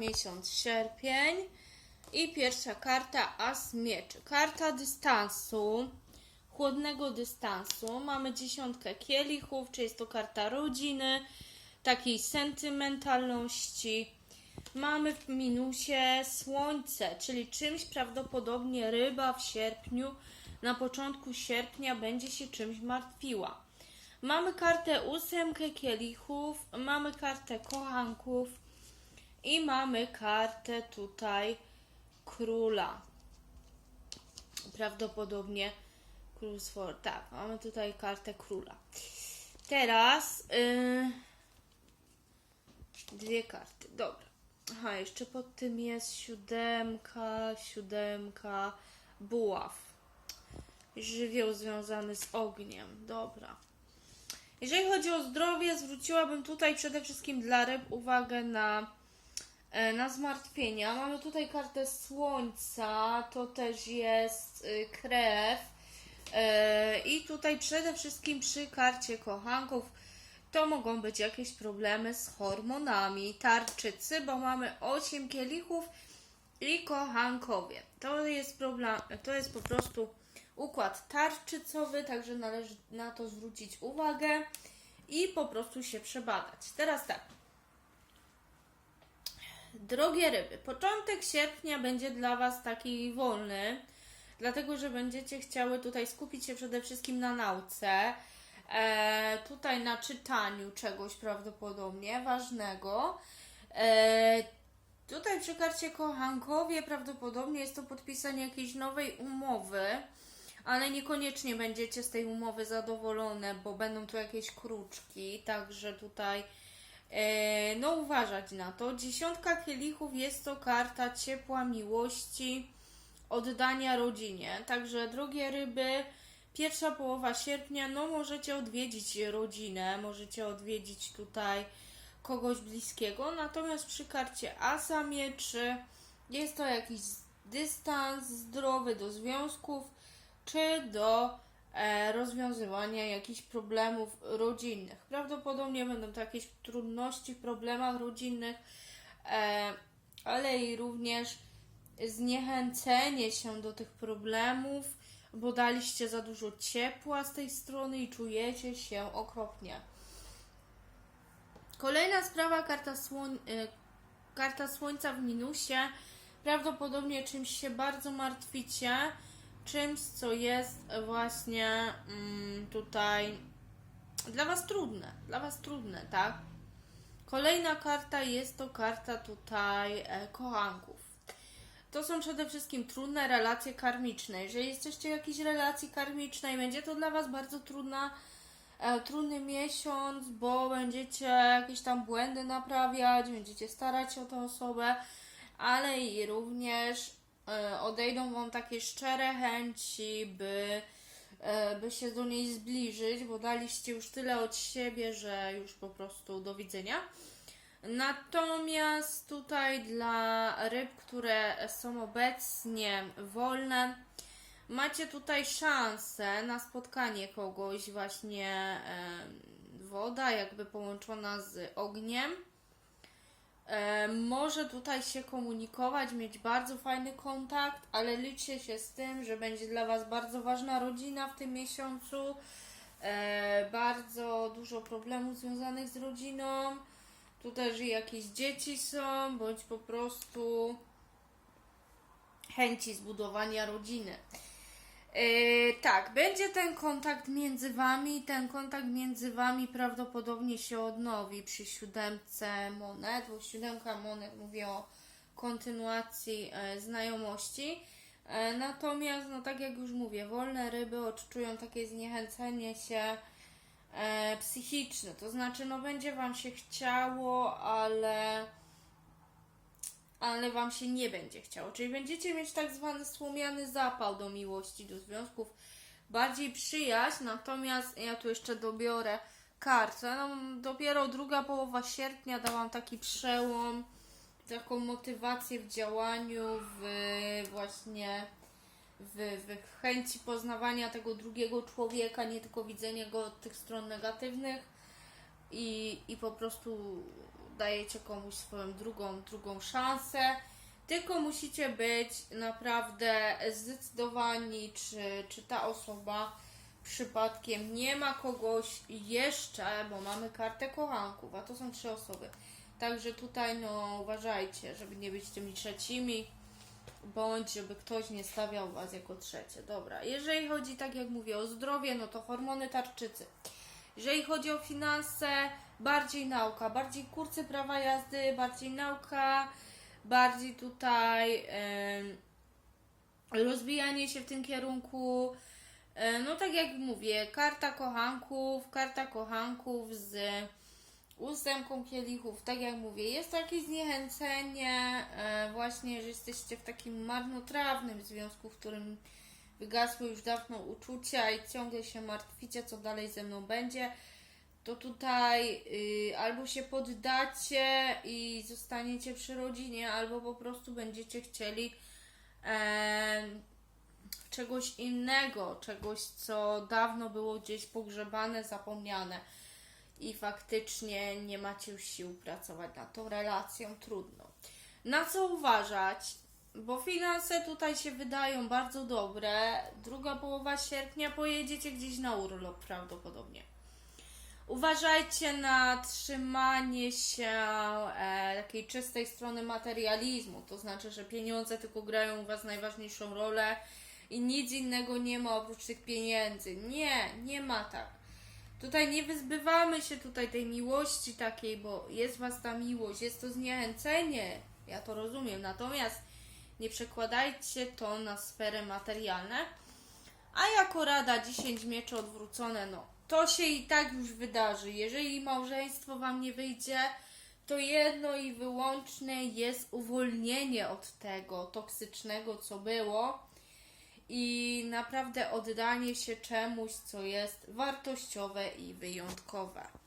miesiąc sierpień. I pierwsza karta As Mieczy. Karta dystansu, chłodnego dystansu. Mamy dziesiątkę kielichów, czy jest to karta rodziny, takiej sentymentalności. Mamy w minusie słońce, czyli czymś prawdopodobnie ryba w sierpniu, na początku sierpnia będzie się czymś martwiła. Mamy kartę ósemkę kielichów, mamy kartę kochanków i mamy kartę tutaj króla. Prawdopodobnie król swor. Tak, mamy tutaj kartę króla. Teraz yy, dwie karty. Dobra. Aha, jeszcze pod tym jest siódemka, siódemka, buław. Żywioł związany z ogniem. Dobra. Jeżeli chodzi o zdrowie, zwróciłabym tutaj przede wszystkim dla ryb uwagę na, na zmartwienia. Mamy tutaj kartę słońca, to też jest y, krew. E, I tutaj przede wszystkim przy karcie kochanków to mogą być jakieś problemy z hormonami, tarczycy, bo mamy 8 kielichów i kochankowie. To jest problem, to jest po prostu układ tarczycowy, także należy na to zwrócić uwagę i po prostu się przebadać. Teraz tak. Drogie ryby, początek sierpnia będzie dla Was taki wolny, dlatego że będziecie chciały tutaj skupić się przede wszystkim na nauce, e, tutaj na czytaniu czegoś prawdopodobnie ważnego. E, tutaj przy karcie kochankowie prawdopodobnie jest to podpisanie jakiejś nowej umowy, ale niekoniecznie będziecie z tej umowy zadowolone, bo będą tu jakieś kruczki, także tutaj e, no uważać na to. Dziesiątka kielichów jest to karta ciepła, miłości, oddania rodzinie. Także drogie ryby, pierwsza połowa sierpnia, no możecie odwiedzić rodzinę, możecie odwiedzić tutaj kogoś bliskiego. Natomiast przy karcie Asa Mieczy jest to jakiś dystans zdrowy do związków, czy do e, rozwiązywania jakichś problemów rodzinnych. Prawdopodobnie będą to jakieś trudności w problemach rodzinnych, e, ale i również zniechęcenie się do tych problemów, bo daliście za dużo ciepła z tej strony i czujecie się okropnie. Kolejna sprawa, karta, słoń, y, karta Słońca w minusie. Prawdopodobnie czymś się bardzo martwicie, czymś, co jest właśnie mm, tutaj dla Was trudne. Dla Was trudne, tak? Kolejna karta jest to karta tutaj e, kochanków. To są przede wszystkim trudne relacje karmiczne. Jeżeli jesteście w jakiejś relacji karmicznej, będzie to dla Was bardzo trudna, e, trudny miesiąc, bo będziecie jakieś tam błędy naprawiać, będziecie starać się o tę osobę, ale i również odejdą Wam takie szczere chęci, by, e, by się do niej zbliżyć, bo daliście już tyle od siebie, że już po prostu do widzenia. Natomiast tutaj dla ryb, które są obecnie wolne, macie tutaj szansę na spotkanie kogoś właśnie em, woda jakby połączona z ogniem. E, może tutaj się komunikować, mieć bardzo fajny kontakt, ale liczcie się z tym, że będzie dla Was bardzo ważna rodzina w tym miesiącu. E, bardzo dużo problemów związanych z rodziną. Tu też jakieś dzieci są, bądź po prostu chęci zbudowania rodziny. Yy, tak, będzie ten kontakt między wami. Ten kontakt między wami prawdopodobnie się odnowi przy siódemce monet, bo siódemka monet mówi o kontynuacji e, znajomości. E, natomiast, no tak jak już mówię, wolne ryby odczują takie zniechęcenie się psychiczne. To znaczy, no będzie wam się chciało, ale ale wam się nie będzie chciało. Czyli będziecie mieć tak zwany słomiany zapał do miłości, do związków, bardziej przyjaźń, natomiast ja tu jeszcze dobiorę kartę. No, dopiero druga połowa sierpnia dałam taki przełom, taką motywację w działaniu, w właśnie w, w chęci poznawania tego drugiego człowieka, nie tylko widzenia go od tych stron negatywnych i, i po prostu dajecie komuś swoją drugą, drugą szansę. Tylko musicie być naprawdę zdecydowani, czy, czy ta osoba przypadkiem nie ma kogoś jeszcze, bo mamy kartę kochanków, a to są trzy osoby. Także tutaj no uważajcie, żeby nie być tymi trzecimi, bądź żeby ktoś nie stawiał was jako trzecie. Dobra, jeżeli chodzi tak jak mówię o zdrowie, no to hormony tarczycy. Jeżeli chodzi o finanse, bardziej nauka, bardziej kursy prawa jazdy, bardziej nauka, bardziej tutaj em, rozwijanie się w tym kierunku. No tak jak mówię, karta kochanków, karta kochanków z ósemką kielichów, tak jak mówię, jest to jakieś zniechęcenie, e, właśnie, że jesteście w takim marnotrawnym związku, w którym wygasły już dawno uczucia i ciągle się martwicie, co dalej ze mną będzie, to tutaj y, albo się poddacie i zostaniecie przy rodzinie, albo po prostu będziecie chcieli em, czegoś innego, czegoś, co dawno było gdzieś pogrzebane, zapomniane i faktycznie nie macie już sił pracować nad tą relacją, trudno. Na co uważać? Bo finanse tutaj się wydają bardzo dobre. Druga połowa sierpnia pojedziecie gdzieś na urlop prawdopodobnie. Uważajcie na trzymanie się e, takiej czystej strony materializmu, to znaczy, że pieniądze tylko grają u Was najważniejszą rolę i nic innego nie ma oprócz tych pieniędzy. Nie, nie ma tak. Tutaj nie wyzbywamy się tutaj tej miłości takiej, bo jest Was ta miłość, jest to zniechęcenie, ja to rozumiem, natomiast nie przekładajcie to na sfery materialne. A jako rada 10 mieczy odwrócone, no to się i tak już wydarzy. Jeżeli małżeństwo Wam nie wyjdzie, to jedno i wyłączne jest uwolnienie od tego toksycznego, co było i naprawdę oddanie się czemuś, co jest wartościowe i wyjątkowe.